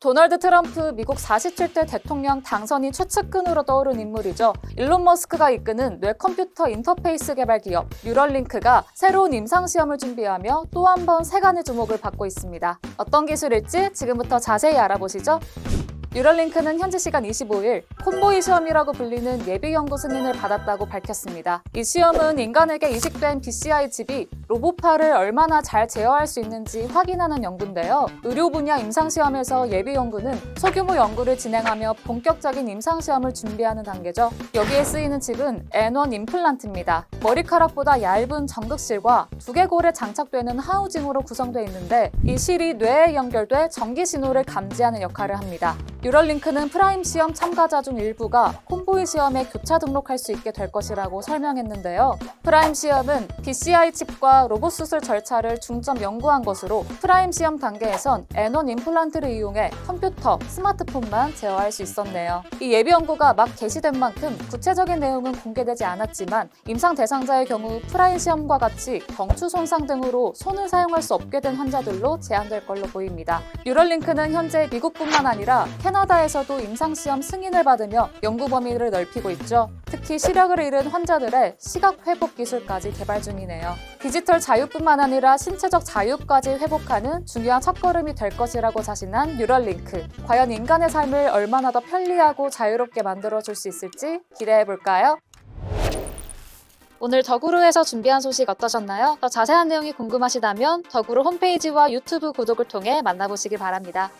도널드 트럼프 미국 47대 대통령 당선인 최측근으로 떠오른 인물이죠. 일론 머스크가 이끄는 뇌컴퓨터 인터페이스 개발 기업 뉴럴링크가 새로운 임상시험을 준비하며 또 한 번 세간의 주목을 받고 있습니다. 어떤 기술일지 지금부터 자세히 알아보시죠. 뉴럴링크는 현지 시간 25일 콤보이 시험이라고 불리는 예비 연구 승인을 받았다고 밝혔습니다. 이 시험은 인간에게 이식된 BCI 칩이 로봇파를 얼마나 잘 제어할 수 있는지 확인하는 연구인데요. 의료 분야 임상 시험에서 예비 연구는 소규모 연구를 진행하며 본격적인 임상 시험을 준비하는 단계죠. 여기에 쓰이는 칩은 N1 임플란트입니다. 머리카락보다 얇은 정극실과 두개골에 장착되는 하우징으로 구성되어 있는데 이 실이 뇌에 연결돼 전기 신호를 감지하는 역할을 합니다. 뉴럴링크는 프라임 시험 참가자 중 일부가 콤보이 시험에 교차 등록할 수 있게 될 것이라고 설명했는데요. 프라임 시험은 BCI 칩과 로봇 수술 절차를 중점 연구한 것으로 프라임 시험 단계에선 N1 임플란트를 이용해 컴퓨터, 스마트폰만 제어할 수 있었네요. 이 예비 연구가 막 개시된 만큼 구체적인 내용은 공개되지 않았지만 임상 대상자의 경우 프라임 시험과 같이 경추 손상 등으로 손을 사용할 수 없게 된 환자들로 제한될 걸로 보입니다. 뉴럴링크는 현재 미국뿐만 아니라 캐 나다에서도 임상시험 승인을 받으며 연구 범위를 넓히고 있죠. 특히 시력을 잃은 환자들의 시각 회복 기술까지 개발 중이네요. 디지털 자유뿐만 아니라 신체적 자유까지 회복하는 중요한 첫걸음이 될 것이라고 자신한 뉴럴링크. 과연 인간의 삶을 얼마나 더 편리하고 자유롭게 만들어 줄 수 있을지 기대해 볼까요? 오늘 더구루에서 준비한 소식 어떠셨나요? 더 자세한 내용이 궁금하시다면 더구루 홈페이지와 유튜브 구독을 통해 만나보시기 바랍니다.